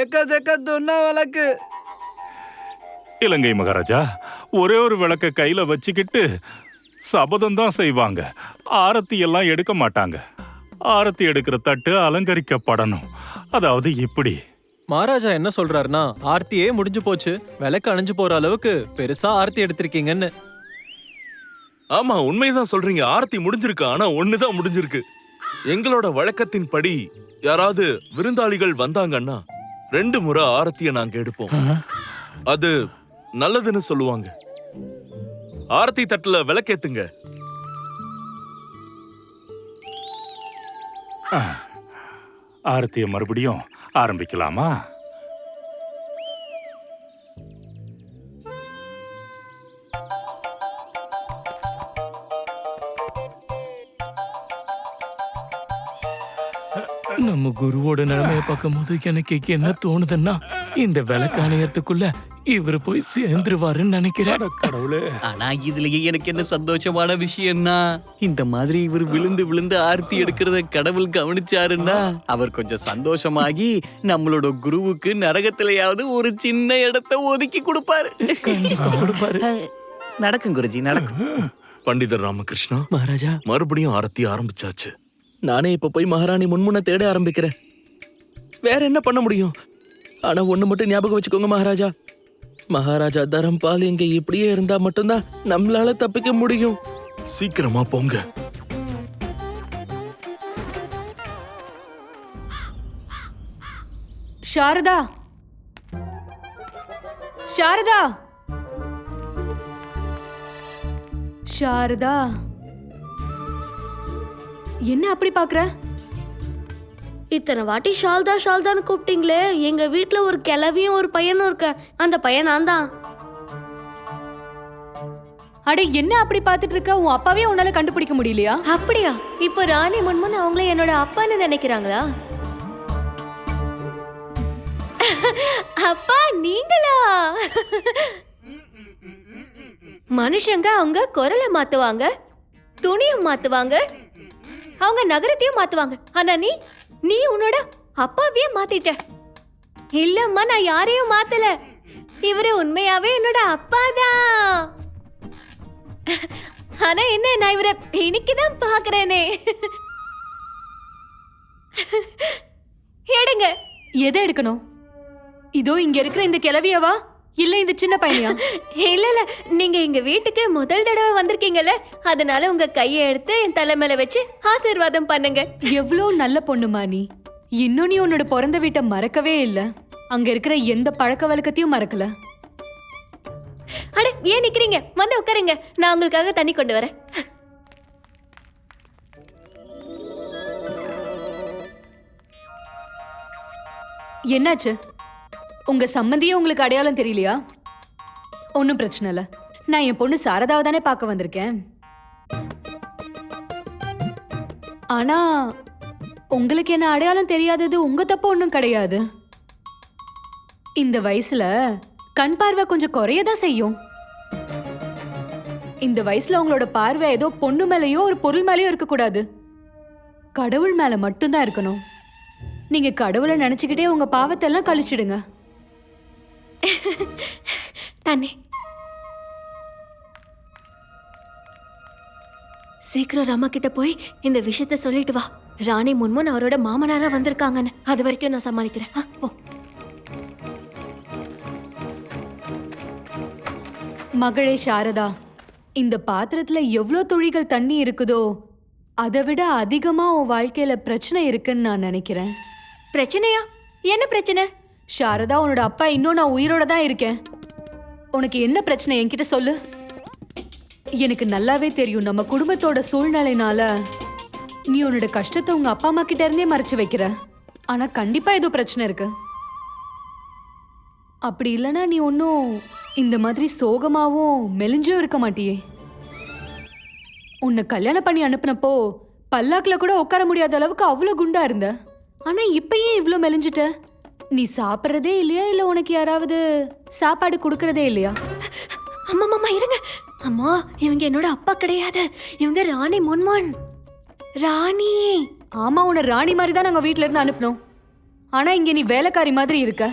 எக்கச்சக்க துண்ணா விளக்கு இலங்கை மகாராஜா ஒரே ஒரு விளக்க கையில வச்சுக்கிட்டு சபதம் தான் செய்வாங்க. ஆரத்தி எல்லாம் எடுக்க மாட்டாங்க. ஆரத்தி எடுக்கிற தட்டு அலங்கரிக்கப்படணும். அதாவது இப்படி. மகாராஜா என்ன சொல்றாருன்னா ஆர்த்தியே முடிஞ்சு போச்சு. விளக்கு அணைஞ்சு போற அளவுக்கு பெருசா ஆர்த்தி எடுத்திருக்கீங்கன்னு. ஆமா உண்மைதான் சொல்றீங்க. ஆரத்தி முடிஞ்சிருக்கு ஆனா ஒண்ணுதான் முடிஞ்சிருக்கு. எங்களோட வழக்கத்தின் படி யாராவது விருந்தாளிகள் வந்தாங்கன்னா ரெண்டு முறை ஆரத்திய நாங்க எடுப்போம். அது நல்லதுன்னு சொல்லுவாங்க. ஆரத்தி தட்டுல விளக்கேத்துங்க. ஆரத்திய மறுபடியும் ஆரம்பிக்கலாமா? குருவோட நிலைமைய பார்க்கும்போது எனக்கு என்ன தோணுதுன்னா இந்த விளக்கு அணையறதுக்குள்ள இவர் போய் சேர்ந்துருவாருன்னு நினைக்கிறேன். அட கடவுளே. ஆனா இதுலயே எனக்கு என்ன சந்தோஷமான விஷயம்னா இந்த மாதிரி இவர் விழுந்து விழுந்து ஆர்த்தி எடுக்கிறத கடவுள் கவனிச்சாருன்னா அவர் கொஞ்சம் சந்தோஷமாகி நம்மளோட குருவுக்கு நரகத்திலேயாவது ஒரு சின்ன இடத்த ஒதுக்கி கொடுப்பாரு. கொடுப்பாரு. நடக்கும் குருஜி நடக்கும். பண்டிதர் ராமகிருஷ்ணா மகாராஜா. மறுபடியும் ஆரத்தி ஆரம்பிச்சாச்சு. நானே இப்ப போய் மகாராணி முன்முன்ன தேட ஆரம்பிக்கிறேன். வேற என்ன பண்ண முடியும்? ஆனா ஒண்ணு மட்டும் ஞாபகம் வச்சுக்கோங்க மகாராஜா. மகாராஜா தரம்பால் இங்க இப்படியே இருந்தா மட்டும்தான் நம்மளால தப்பிக்க முடியும். சீக்கிரமா போங்க. சாரதா. சாரதா. சாரதா. என்ன அப்படி பாக்குற இத்தனை வாட்டி ஷால்தா ஷால்தான்னு கூப்பிட்டீங்களே. எங்க வீட்ல ஒரு கிளவியும் ஒரு பையனும் இருக்க. அந்த பையன் நான் தான். அட என்ன அப்படி பார்த்துட்டு இருக்க? உன் அப்பாவே உன்னால கண்டுபிடிக்க முடியலையா? அப்படியா? இப்போ ராணி முன்முன் அவங்கள என்னோட அப்பான்னு நினைக்கிறாங்களா? அப்பா நீங்களா? மனுஷங்க அவங்க குரலை மாத்துவாங்க துணியை மாத்துவாங்க அவங்க நகரத்தையும் மாத்துவாங்க. ஆனா நீ நீ உன்னோட அப்பாவையே மாத்திட்ட. இல்லம்மா நான் யாரையும் மாத்தல. இவரு உண்மையாவே என்னோட அப்பா தான் ஆனா என்ன நான் இவரை இன்னைக்குதான் பாக்குறேனே. எடுங்க. எதை எடுக்கணும்? இதோ இங்க இருக்கிற இந்த கிளவியவா இல்ல இந்த சின்ன பையனையா? இல்ல இல்ல. நீங்க எங்க வீட்டுக்கு முதல் தடவை வந்திருக்கீங்கல்ல அதனால உங்க கையை எடுத்து என் தலை மேல வச்சு ஆசீர்வாதம் பண்ணுங்க. எவ்வளோ நல்ல பொண்ணுமா நீ இன்னும் நீ உன்னோட பிறந்த வீட்டை மறக்கவே இல்ல. அங்க இருக்கிற எந்த பழக்க வழக்கத்தையும் மறக்கல. அட ஏன் நிக்கிறீங்க? வந்து உட்காருங்க. நான் உங்களுக்காக தண்ணி கொண்டு வரேன். என்னாச்சு? உங்க சம்மந்தியே உங்களுக்கு அடையாளம் தெரியலையா? ஒன்றும் பிரச்சனை இல்லை. நான் என் பொண்ணு சாரதாவை தானே பார்க்க வந்திருக்கேன். ஆனா உங்களுக்கு என்ன அடையாளம் தெரியாதது உங்க தப்பு ஒன்றும் கிடையாது. இந்த வயசுல கண் பார்வை கொஞ்சம் குறையதான் செய்யும். இந்த வயசுல உங்களோட பார்வை ஏதோ பொண்ணு மேலேயோ ஒரு பொருள் மேலேயோ இருக்கக்கூடாது. கடவுள் மேல மட்டும்தான் இருக்கணும். நீங்க கடவுளை நினைச்சுக்கிட்டே உங்க பாவத்தை எல்லாம் கழிச்சிடுங்க. தண்ணி சீக்கிரம் ராமா கிட்ட போய் இந்த விஷயத்த சொல்லிட்டு வா. ராணி முன்முன் அவரோட மாமனாரா வந்திருக்காங்கன்னு. அது வரைக்கும் நான் சமாளிக்கிறேன். போ. மகளே சாரதா இந்த பாத்திரத்துல எவ்வளோ துளிகள் தண்ணி இருக்குதோ அதை விட அதிகமா உன் வாழ்க்கையில பிரச்சனை இருக்குன்னு நான் நினைக்கிறேன். பிரச்சனையா? என்ன பிரச்சனை? சாரதா உன்னோட அப்பா இன்னும் நான் உயிரோட தான் இருக்கேன். உனக்கு என்ன பிரச்சனை என்கிட்ட சொல்லு. எனக்கு நல்லாவே தெரியும் நம்ம குடும்பத்தோட சூழ்நிலைனால நீ உன்னோட கஷ்டத்தை உங்க அப்பா அம்மா கிட்ட இருந்தே மறைச்சு வைக்கிற. ஆனா கண்டிப்பா ஏதோ பிரச்சனை இருக்கு. அப்படி இல்லைன்னா நீ ஒன்றும் இந்த மாதிரி சோகமாவும் மெலிஞ்சும் இருக்க மாட்டியே. உன்னை கல்யாணம் பண்ணி அனுப்புனப்போ பல்லாக்குல கூட உட்கார முடியாத அளவுக்கு அவ்வளோ குண்டா இருந்த. ஆனா இப்போ ஏன் இவ்வளோ மெலிஞ்சிட்ட? நீ சாப்பிட்றதே இல்லையா? இல்ல உனக்கு யாராவது சாப்பாடு கொடுக்கறதே இல்லையா? அம்மா அம்மா இருங்க. அம்மா இவங்க என்னோட அப்பா கிடையாது. இவங்க ராணி முன்முன் ராணி. ஆமா உன்னை ராணி மாதிரி தான் நாங்க வீட்ல இருந்து அனுப்புனோம். ஆனா இங்க நீ வேலைக்காரி மாதிரி இருக்க.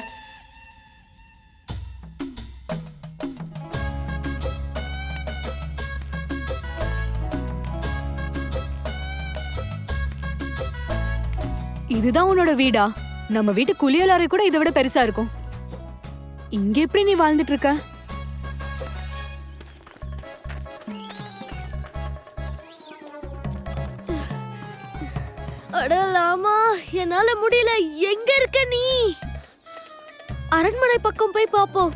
இதுதான் உன்னோட வீடா? நம்ம வீட்டு குளியலறை கூட இதை விட பெருசா இருக்கும். இங்க எப்படி நீ வாழ்ந்துட்டு இருக்க? அடலாமா என்னால முடியல. எங்க இருக்க நீ? அரண்மனை பக்கம் போய் பாப்போம்.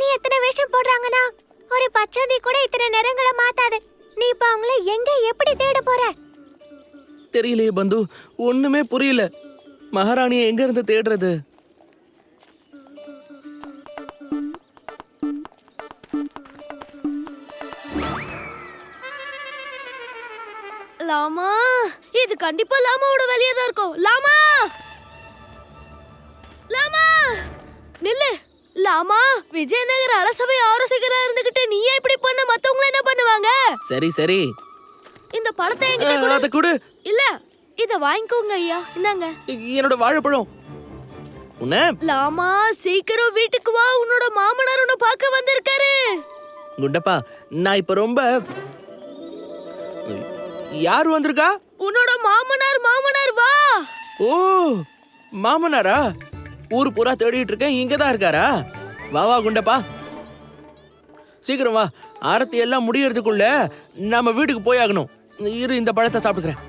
ராணி எத்தனை வேஷம் போடுறாங்கன்னா? ஒரு பச்சோந்தி கூட இத்தனை நிறங்களை மாத்தாது. நீ இப்ப அவங்கள எங்க எப்படி தேட போற? தெரியலையே பந்து ஒண்ணுமே புரியல. மகாராணியை எங்க இருந்து தேடுறது? லாமா இது கண்டிப்பா லாமாவோட வேலையா தான் இருக்கும். லாமா! லாமா! நில்லு! லாமா விஜயநகர் அரசவை ஆலோசகரா இருந்துகிட்டு நீ ஏன் இப்படி பண்ண மத்தவங்க என்ன பண்ணுவாங்க? சரி சரி. இந்த பழத்தை என்கிட்ட. அதை கொடு. இல்ல இத வாங்கிக்கோங்க ஐயா. இந்தாங்க. என்னோட வாழைப்பழம். உன்ன? லாமா சீக்கிரம் வீட்டுக்கு வா. உன்னோட மாமனார் உன்னை பார்க்க வந்திருக்காரு. குண்டப்பா நான் இப்ப ரொம்ப யார் வந்திருக்கா? உன்னோட மாமனார் மாமனார் வா. ஓ மாமனாரா? ஊர் பூரா தேடிட்டு இருக்கேன். இங்க தான் இருக்காரா? வா வா குண்டப்பா. சீக்கிரம் வா. ஆரத்தி எல்லாம் முடியறதுக்குள்ள நாம வீட்டுக்கு போயாகணும். இரு இந்த பழத்தை சாப்பிட்டுக்கிறேன்.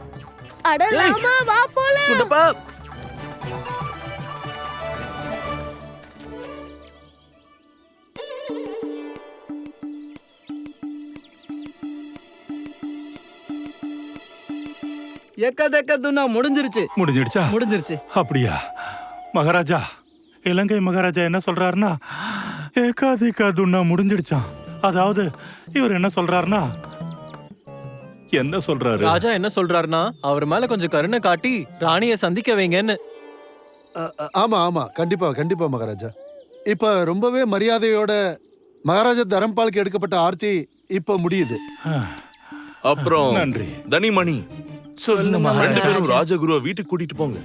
அட லாமா வா போலாம் குண்டப்பா. எக்க முடிஞ்சிருச்சு. முடிஞ்சிடுச்சா? முடிஞ்சிருச்சு. அப்படியா? மகாராஜா இலங்கை மகாராஜா என்ன சொல்றாருன்னா ஏகாதிகா துண்ணா முடிஞ்சிடுச்சான் அதாவது இவர் என்ன சொல்றாருன்னா என்ன சொல்றாரு? ராஜா என்ன சொல்றாருன்னா அவர் மேல கொஞ்சம் கருணை காட்டி ராணிய சந்திக்க வைங்கன்னு. அ- அ- ஆமா ஆமா. கண்டிப்பா கண்டிப்பா மகாராஜா. இப்ப ரொம்பவே மரியாதையோட மகாராஜா தரம்பாலுக்கு எடுக்கப்பட்ட ஆர்த்தி இப்ப முடியுது. அப்புறம் நன்றி. தனிமணி. சொல்லுங்க ரெண்டு பேரும் ராஜகுருவை வீட்டுக்கு கூட்டிட்டு போங்க.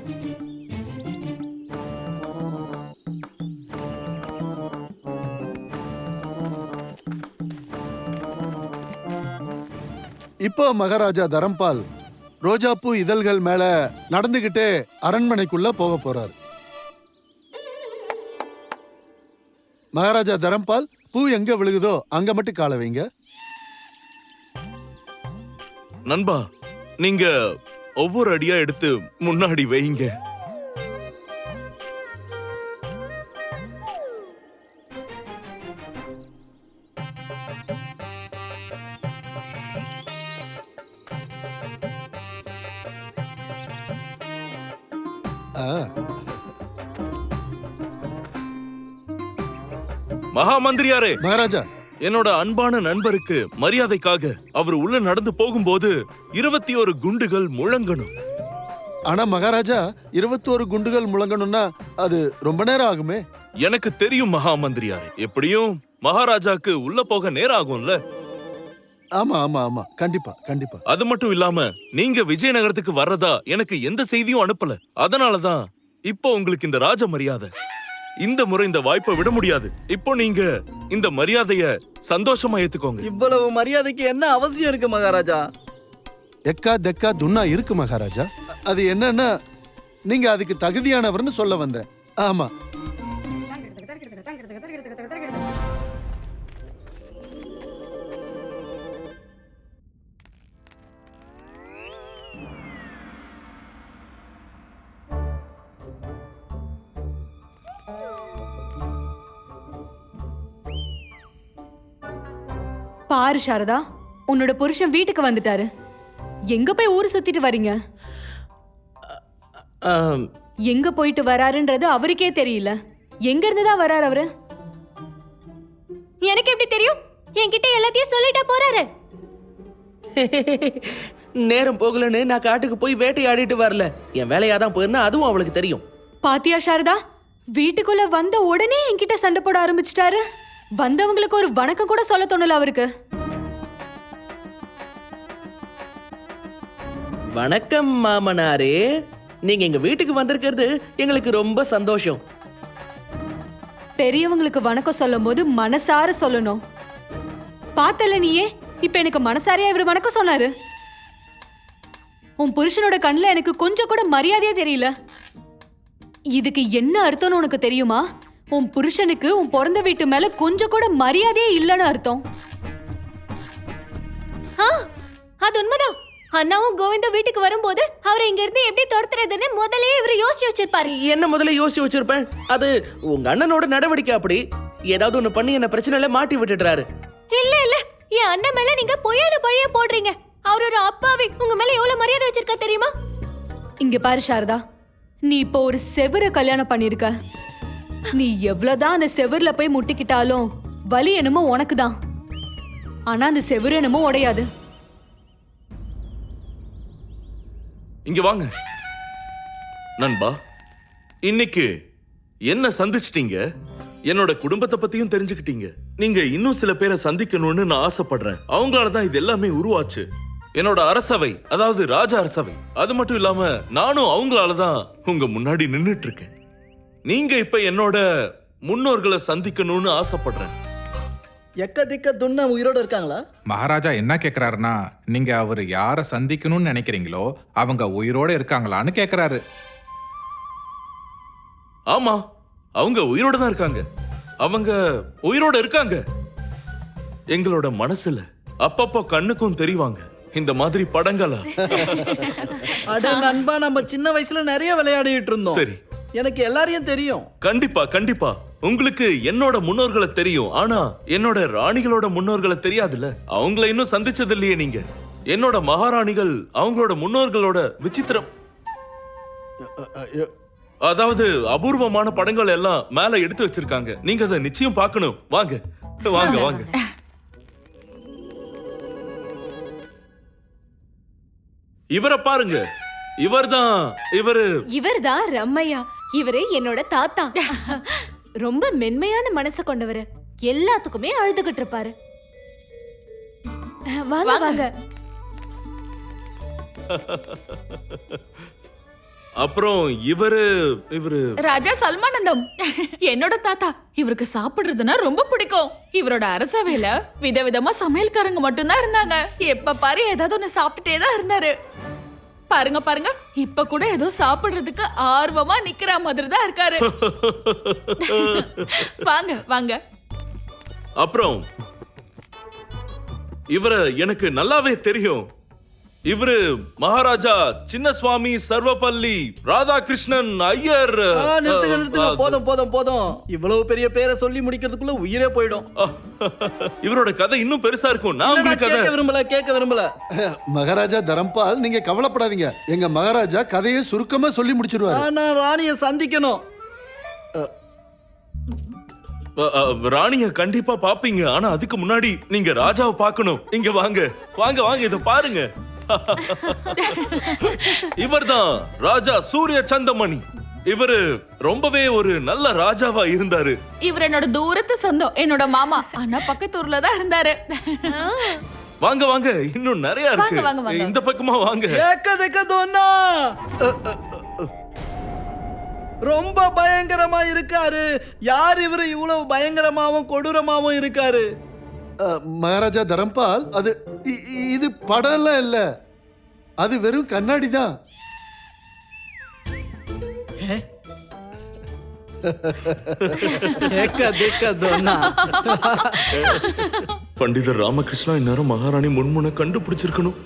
இப்போ மகாராஜா தரம்பால் ரோஜாப்பூ இதழ்கள் மேல நடந்துகிட்டே அரண்மனைக்குள்ள போக போறார். மகாராஜா தரம்பால் பூ எங்க விழுகுதோ அங்க மட்டும் கால வைங்க. நண்பா நீங்க ஒவ்வொரு அடியா எடுத்து முன்னாடி வைங்க. மகா மந்திரியாரே. மகாராஜா. என்னோட அன்பான நண்பருக்கு மரியாதைக்காக அவர் உள்ள நடந்து போகும்போது இருபத்தி ஒரு குண்டுகள் முழங்கணும். ஆனா மகாராஜா இருபத்தோரு குண்டுகள் முழங்கணும்னா அது ரொம்ப நேரம் ஆகுமே? எனக்கு தெரியும் மகா மந்திரியாரே எப்படியும் மகாராஜாக்கு உள்ள போக நேரம் ஆகும்ல? ஆமா ஆமா ஆமா. கண்டிப்பா கண்டிப்பா. அது மட்டும் இல்லாம நீங்க விஜயநகரத்துக்கு வர்றதா எனக்கு எந்த செய்தியும் அனுப்பல. அதனாலதான் இப்போ உங்களுக்கு இந்த ராஜ மரியாதை. இந்த முறை இந்த வாய்ப்பை விட முடியாது. இப்போ நீங்க இந்த மரியாதைய சந்தோஷமா ஏத்துக்கோங்க. இவ்வளவு மரியாதைக்கு என்ன அவசியம் இருக்கு மகாராஜா? எக்கா தெக்கா துண்ணா இருக்கு மகாராஜா. அது என்னன்னா நீங்க அதுக்கு தகுதியானவர்னு சொல்ல வந்தேன் ஆமா. பாரு சாரதா உன்னோட புருஷன் வீட்டுக்கு வந்துட்டாரு. எங்க போய் ஊர் சுத்திட்டு வரீங்க? எங்க போயிட்டு வராருன்றது அவருக்கே தெரியல. எங்க இருந்து தான் வராரு அவரு? எனக்கு எப்படி தெரியும்? என்கிட்ட எல்லாத்தையும் சொல்லிட்டா போறாரு. நேரம் போகலன்னு நான் காட்டுக்கு போய் வேட்டையாடிட்டு வரல. என் வேலையா தான் போயிருந்தா அதுவும் அவளுக்கு தெரியும். பாத்தியா சாரதா வீட்டுக்குள்ள வந்த உடனே என்கிட்ட சண்டை போட ஆரம்பிச்சிட்டாரு. வந்தவங்களுக்கு ஒரு வணக்கம் கூட சொல்ல தோணல அவருக்கு. வணக்கம் மாமனாரே. நீங்க எங்க வீட்டுக்கு வந்திருக்கிறது எங்களுக்கு ரொம்ப சந்தோஷம். பெரியவங்களுக்கு வணக்கம் சொல்லும் போது மனசார சொல்லணும். பார்த்தல நீயே இப்ப எனக்கு மனசாரையா இவர் வணக்கம் சொன்னாரு. உன் புருஷனோட கண்ணுல எனக்கு கொஞ்சம் கூட மரியாதையே தெரியல. இதுக்கு என்ன அர்த்தம்னு உனக்கு தெரியுமா? உன் புருஷனுக்கு உன் பிறந்த வீட்டு மேல கொஞ்சம் கூட மரியாதையே இல்லைன்னு அர்த்தம். ஆ அது உண்மைதான். அண்ணாவும் கோவிந்தா வீட்டுக்கு வரும்போது அவரை இங்க இருந்து எப்படி துரத்துறதுன்னு முதல்லயே இவர் யோசிச்சு வச்சிருப்பாரு. என்ன முதல்ல யோசிச்சு வச்சிருப்பேன்? அது உங்க அண்ணனோட நடவடிக்கை அப்படி. ஏதாவது ஒண்ணு பண்ணி என்ன பிரச்சனையில மாட்டி விட்டுடுறாரு. இல்ல இல்ல. என் அண்ணன் மேல நீங்க பொய்யான பழிய போடுறீங்க. அவர் ஒரு அப்பாவி. உங்க மேல எவ்வளவு மரியாதை வச்சிருக்கா தெரியுமா? இங்க பாரு சாரதா. நீ இப்போ ஒரு செவரை கல்யாணம் பண்ணிருக்க நீ எவ்வளவுதான் அந்த செவர்ல போய் முட்டிக்கிட்டாலும் வலி என்னமோ உனக்கு தான் ஆனா அந்த செவரு என்னமோ உடையாது. இங்க வாங்க. நண்பா இன்னைக்கு என்ன சந்திச்சிட்டீங்க? என்னோட குடும்பத்தை பத்தியும் தெரிஞ்சுக்கிட்டீங்க. நீங்க இன்னும் சில பேரை சந்திக்கணும்னு நான் ஆசைப்படுறேன். அவங்களால தான் இது எல்லாமே உருவாச்சு. என்னோட அரசவை அதாவது ராஜ அரசவை அது மட்டும் இல்லாம நானும் அவங்களால தான் உங்க முன்னாடி நின்றுட்டு இருக்கேன். நீங்க இப்ப என்னோட முன்னோர்களை சந்திக்கணும்னு ஆசைப்படுறேன். எக்க திக்க துண்ண உயிரோட இருக்காங்களா? மகாராஜா என்ன கேக்குறாருன்னா நீங்க அவர் யார சந்திக்கணும்னு நினைக்கிறீங்களோ அவங்க உயிரோட இருக்காங்களான்னு கேக்குறாரு. ஆமா அவங்க உயிரோட தான் இருக்காங்க. அவங்க உயிரோட இருக்காங்க. எங்களோட மனசுல அப்பப்போ கண்ணுக்கும் தெரிவாங்க. இந்த மாதிரி படங்களா? அட நண்பா நம்ம சின்ன வயசுல நிறைய விளையாடிட்டு இருந்தோம். சரி. எனக்கு எல்லாரையும் தெரியும். கண்டிப்பா கண்டிப்பா. உங்களுக்கு என்னோட முன்னோர்களை தெரியும். ஆனா என்னோட ராணிகளோட முன்னோர்களை தெரியாதுல்ல? அவங்கள இன்னும் சந்திச்சது இல்லையே நீங்க. என்னோட மகாராணிகள் அவங்களோட முன்னோர்களோட விசித்திரம். அதாவது அபூர்வமான படங்கள் எல்லாம் மேல எடுத்து வச்சிருக்காங்க. நீங்க அதை நிச்சயம் பார்க்கணும். வாங்க. வாங்க வாங்க. இவரை பாருங்க. இவர்தான் இவரு இவர்தான் ரம்மையா. இவரு என்னோட தாத்தா. ரொம்ப மென்மையான மனச கொண்டவரு. எல்லாத்துக்குமே அழுதுகிட்டு இருப்பாரு. வாங்க வாங்க. அப்புறம் இவரு இவரு. ராஜா சல்மானந்தம். என்னோட தாத்தா இவருக்கு சாப்பிடுறதுன்னா ரொம்ப பிடிக்கும். இவரோட அரசவையில விதவிதமா சமையல்காரங்க மட்டும்தான் இருந்தாங்க. எப்ப பாரு ஏதாவது ஒண்ணு சாப்பிட்டுட்டே தான் இருந்தாரு. பாருங்க பாருங்க. இப்ப கூட ஏதோ சாப்பிடுறதுக்கு ஆர்வமா நிக்கிற மாதிரி தான் இருக்காரு. வாங்க வாங்க. அப்புறம் இவரை எனக்கு நல்லாவே தெரியும். இவரு மகாராஜா சின்னசுவாமி சர்வபள்ளி ராதாகிருஷ்ணன் ஐயர். நிறுத்துங்க நிறுத்துங்க. போதும் போதும் போதும். இவ்வளவு பெரிய பேரை சொல்லி முடிக்கிறதுக்குள்ள உயிரே போயிடும். இவரோட கதை இன்னும் பெருசா இருக்கும். நான் உங்களுக்கு கேட்க கதை விரும்பல கேட்க விரும்பல. மகாராஜா தரம்பால் நீங்க கவலைப்படாதீங்க. எங்க மகாராஜா கதையை சுருக்கமா சொல்லி முடிச்சிருவாரு. நான் ராணிய சந்திக்கணும். அ, அ, ராணிய கண்டிப்பா பாப்பீங்க. ஆனா அதுக்கு முன்னாடி நீங்க ராஜாவை பார்க்கணும். இங்க வாங்க. வாங்க வாங்க இத பாருங்க. இவர்தான் ராஜா சூரிய சந்தமணி. இவரு ரொம்பவே ஒரு நல்ல ராஜாவா இருந்தாரு. இவர் என்னோட தூரத்து சொந்தம் என்னோட மாமா. ஆனா பக்கத்து ஊர்ல தான் இருந்தாரு. வாங்க வாங்க. இன்னும் நிறைய வாங்க, வாங்க, இருக்கு. வாங்க. இந்த பக்கமா வாங்க. ஏக்க திக்க துண்ணா ரொம்ப பயங்கரமா இருக்காரு. யார் இவரு இவ்வளவு பயங்கரமாவும் கொடூரமாவும் இருக்காரு? மகாராஜா தரம்பால் அது இது படம்லாம் இல்ல. அது வெறும் கண்ணாடி தான். பண்டிதர் ராமகிருஷ்ணா இந்நேரம் மகாராணி முன்முன கண்டுபிடிச்சிருக்கணும்.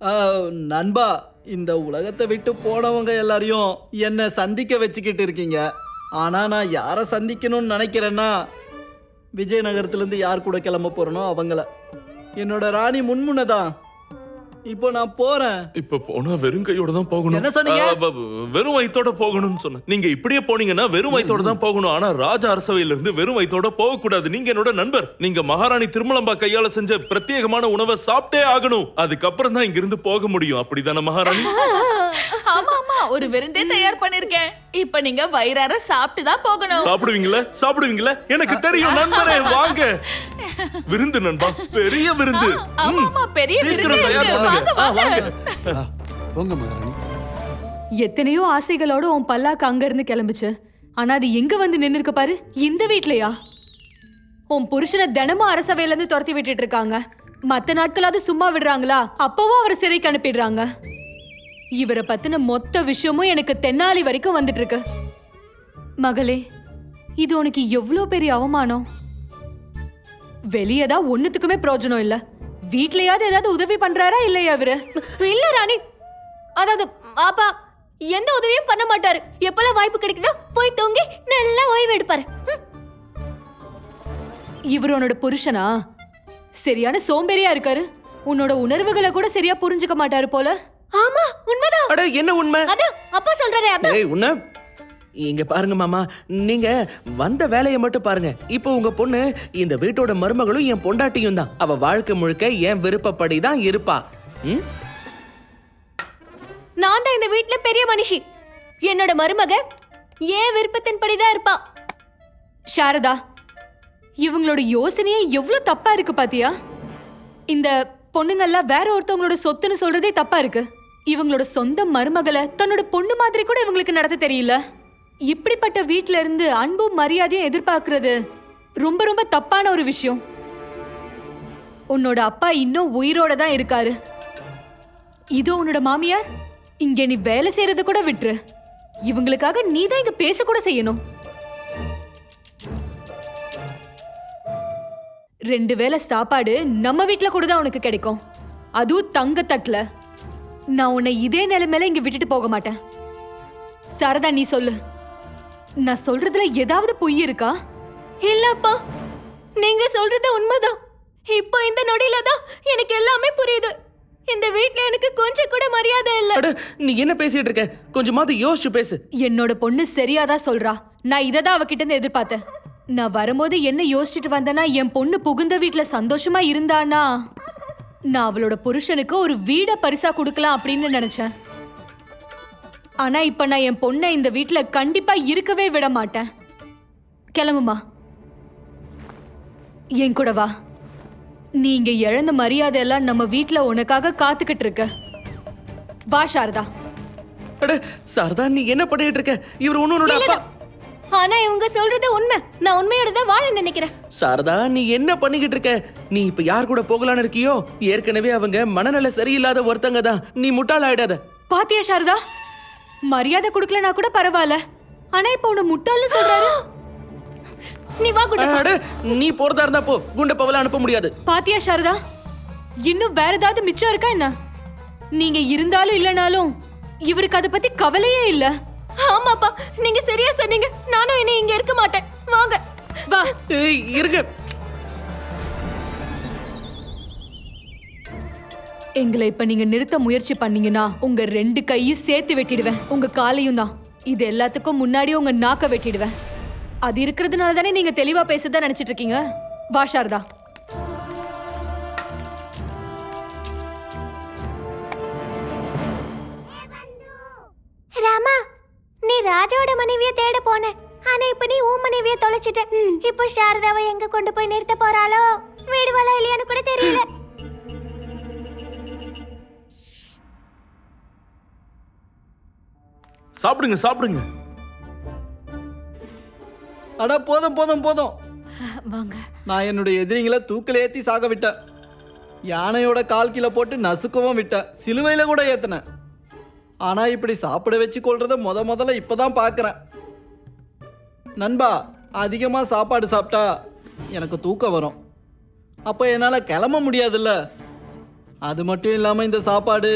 ஆ, நண்பா இந்த உலகத்தை விட்டு போனவங்க எல்லாரையும் என்னை சந்திக்க வச்சுக்கிட்டு இருக்கீங்க. ஆனா நான் யாரை சந்திக்கணும்னு நினைக்கிறேன்னா விஜயநகரத்துலேருந்து யார் கூட கிளம்ப போறனோ அவங்கள. என்னோட ராணி முன்முனை தான் இப்போ நான் போறேன். இப்ப போனா வெறும் கையோட தான் போகணும். என்ன சொன்னீங்க? வெறும் வயித்தோட போகணும்னு சொன்னேன். நீங்க இப்படியே போனீங்கன்னா வெறும் வயித்தோட தான் போகணும். ஆனா ராஜ அரசவையில இருந்து வெறும் வயித்தோட போக கூடாது நீங்க என்னோட நண்பர். நீங்க மகாராணி திருமலம்பா கையால செஞ்ச பிரத்யேகமான உணவை சாப்பிட்டே ஆகணும். அதுக்கப்புறம் தான் இங்க இருந்து போக முடியும். அப்படிதானே மகாராணி? ஆமா ஆமா. ஒரு விருந்தே தயார் பண்ணிருக்கேன். இப்ப நீங்க வயிறார சாப்பிட்டு தான் போகணும். சாப்பிடுவீங்களா? சாப்பிடுவீங்களா? எனக்கு தெரியும். நண்பரே வாங்க. விருந்து நண்பா. பெரிய விருந்து. ஆமா ஆமா பெரிய விருந்தே. வாங்க வாங்க. போங்க மகாராணி. எத்தனையோ ஆசைகளோட உன் பல்லாக்கு அங்க இருந்து கிளம்புச்சு. ஆனா அது எங்க வந்து நின்னு இருக்கு பாரு? இந்த வீட்லயா? உன் புருஷனை தினமும் அரசவையில இருந்து துரத்தி விட்டுட்டு இருக்காங்க. மத்த நாட்களாவது சும்மா விடுறாங்களா? அப்பவும் அவரை சிறைக்கு அனுப்பிடுறாங்க. இவரை பத்தின மொத்த விஷயமும் எனக்கு தென்னாலி வரைக்கும் வந்துட்டு இருக்கு மகளே இது உனக்கு எவ்வளோ பெரிய அவமானம்? வெளியதான் ஒண்ணுத்துக்குமே பிரயோஜனம் இல்ல. வீட்லயாவது ஏதாவது உதவி பண்றாரா இல்லையா இவரு? இல்ல ராணி. அதாவது அப்பா எந்த உதவியும் பண்ண மாட்டாரு. எப்பெல்லாம் வாய்ப்பு கிடைக்குதோ போய் தூங்கி நல்லா ஓய்வு எடுப்பாரு. இவர் உன்னோட புருஷனா? சரியான சோம்பேறியா இருக்காரு. உன்னோட உணர்வுகளை கூட சரியா புரிஞ்சுக்க மாட்டாரு போல. ஆமா. அட என்ன உண்மை? அதான் அப்பா சொல்றாரே அதான் ஏய் உன்ன இங்க பாருங்க மாமா நீங்க வந்த வேலையை மட்டும் பாருங்க. இப்போ உங்க பொண்ணு இந்த வீட்டோட மருமகளும் என் பொண்டாட்டியும் தான். அவ வாழ்க்கை முழுக்க என் விருப்பப்படி தான் இருப்பா. ம்? நான் தான் இந்த வீட்ல பெரிய மனுஷி. என்னோட மருமக ஏன் விருப்பத்தின்படி தான் இருப்பா. சாரதா இவங்களோட யோசனையே எவ்வளவு தப்பா இருக்கு பாத்தியா? இந்த பொண்ணுங்கெல்லாம் வேற ஒருத்தவங்களோட சொத்துன்னு சொல்றதே தப்பா இருக்கு. இவங்களோட சொந்த மருமகளை தன்னோட பொண்ணு மாதிரி கூட இவங்களுக்கு நடத்த தெரியல. இப்படிப்பட்ட வீட்ல இருந்து அன்பும் மரியாதையும் எதிர்பார்க்கறது ரொம்ப ரொம்ப தப்பான ஒரு விஷயம். உன்னோட அப்பா இன்னும் உயிரோட தான் இருக்காரு. இதோ உன்னோட மாமியார் இங்க நீ வேலை செய்யறத கூட விட்டுரு. இவங்களுக்காக நீ தான் இங்க பேச கூட செய்யணும். ரெண்டு வேளை சாப்பாடு நம்ம வீட்டில் கூட தான் உனக்கு கிடைக்கும். அதுவும் தங்க தட்டில். நான் உன்னை இதே நிலைமையில இங்க விட்டுட்டு போக மாட்டேன். சாரதா நீ சொல்லு. நான் சொல்றதுல ஏதாவது பொய் இருக்கா? இல்லப்பா நீங்க சொல்றது உண்மைதான். இப்போ இந்த நொடியில தான் எனக்கு எல்லாமே புரியுது. இந்த வீட்ல எனக்கு கொஞ்சம் கூட மரியாதை இல்ல. அட நீ என்ன பேசிட்டு இருக்க? கொஞ்சமாவது யோசிச்சு பேசு. என்னோட பொண்ணு சரியாதான் சொல்றா? நான் இதை தான் அவகிட்ட இருந்து எதிர்பார்த்தேன். நான் வரும்போது என்ன யோசிச்சுட்டு வந்தேன்னா என் பொண்ணு புகுந்த வீட்ல சந்தோஷமா இருந்தானா? நான் அவளோட புருஷனுக்கு ஒரு வீட பரிசா கொடுக்கலாம் அப்படின்னு நினைச்சேன். ஆனா இப்ப நான் என் பொண்ணை இந்த வீட்ல கண்டிப்பா இருக்கவே விட மாட்டேன். கிளம்புமா? என் கூட வா. நீ இங்க இழந்த மரியாதை எல்லாம் நம்ம வீட்ல உனக்காக காத்துக்கிட்டு இருக்க. வா சாரதா. அட சாரதா நீ என்ன பண்ணிட்டு இருக்க? இவர் அப்பா. ஆனா இவங்க சொல்றது உண்மை. நான் உண்மையோட தான் வாழ நினைக்கிறேன். சாரதா நீ என்ன பண்ணிக்கிட்டு இருக்க? நீ இப்ப யார் கூட போகலான்னு இருக்கியோ? ஏற்கனவே அவங்க மனநல சரியில்லாத ஒருத்தங்க தான். நீ முட்டாள் ஆயிடாத. பாத்தியா சாரதா? மரியாதை கொடுக்கலனா கூட பரவாயில்ல. ஆனா இப்ப உன்னை முட்டாள்னு சொல்றாரு. நீ வா குண்டப்பா. நீ போறதா இருந்தா போ. குண்டப்பாவெல்லாம் அனுப்ப முடியாது. பாத்தியா சாரதா? இன்னும் வேற ஏதாவது மிச்சம் இருக்கா என்ன? நீங்க இருந்தாலும் இல்லனாலும் இவருக்கு அதை பத்தி கவலையே இல்ல. ஆமாப்பா நீங்க சரியா சொன்னீங்க. நானும் இனி இங்க இருக்க மாட்டேன். வாங்க. வா. ஏய் இருங்க. எங்களை இப்ப நீங்க நிறுத்த முயற்சி பண்ணீங்கன்னா உங்க ரெண்டு கையும் சேர்த்து வெட்டிடுவேன். உங்க காலையும் தான். இது எல்லாத்துக்கும் முன்னாடி உங்க நாக்க வெட்டிடுவேன். அது இருக்கிறதுனால தானே நீங்க தெளிவா பேசுறதா நினைச்சிட்டு இருக்கீங்க? வா சாரதா. மனைவிய தேட போன ஆனா இப்ப நீ உன் மனைவிய தொலைச்சிட்ட. இப்போ சாரதாவை எங்க கொண்டு போய் நிறுத்த போறாளோ? வீடுவாளா இல்லையான்னு கூட தெரியல. சாப்பிடுங்க சாப்பிடுங்க. அட போதும் போதும் போதும். வாங்க. நான் என்னுடைய எதிரிங்களை தூக்கில் ஏற்றி சாக விட்டேன் யானையோட கால் கீழே போட்டு நசுக்கவும் விட்டேன். சிலுவையில் கூட ஏற்றினேன் ஆனால் இப்படி சாப்பிட வச்சு கொள்றத முத முதல்ல இப்போ தான் பார்க்குறேன் நண்பா அதிகமாக சாப்பாடு சாப்பிட்டா எனக்கு தூக்கம் வரும். அப்போ என்னால் கிளம்ப முடியாதுல்ல? அது மட்டும் இல்லாமல் இந்த சாப்பாடு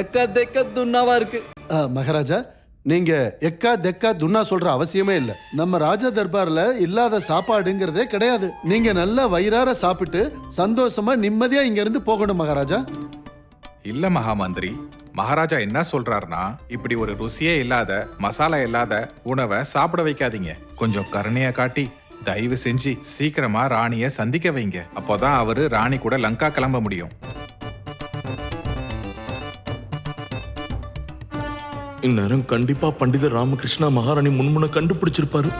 எக்க தெக்க துண்ணாவா இருக்குது ஆ, மகாராஜா நீங்க எக்கா தெக்கா துன்னா சொல்ற அவசியமே இல்ல. நம்ம ராஜ தர்பார்ல இல்லாத சாப்பாடுங்கிறதே கிடையாது. நீங்க நல்லா வயிறார சாப்பிட்டு சந்தோஷமா நிம்மதியா இங்க இருந்து போகணும் மகாராஜா. இல்ல மகாமந்திரி. மகாராஜா என்ன சொல்றாருன்னா இப்படி ஒரு ருசியே இல்லாத மசாலா இல்லாத உணவை சாப்பிட வைக்காதீங்க. கொஞ்சம் கருணைய காட்டி தயவு செஞ்சு சீக்கிரமா ராணிய சந்திக்க வைங்க. அப்போதான் அவரு ராணி கூட லங்கா கிளம்ப முடியும். இந்நேரம் கண்டிப்பா பண்டிதர் ராமகிருஷ்ணா மகாராணி முன்முன கண்டுபிடிச்சிருப்பாரு.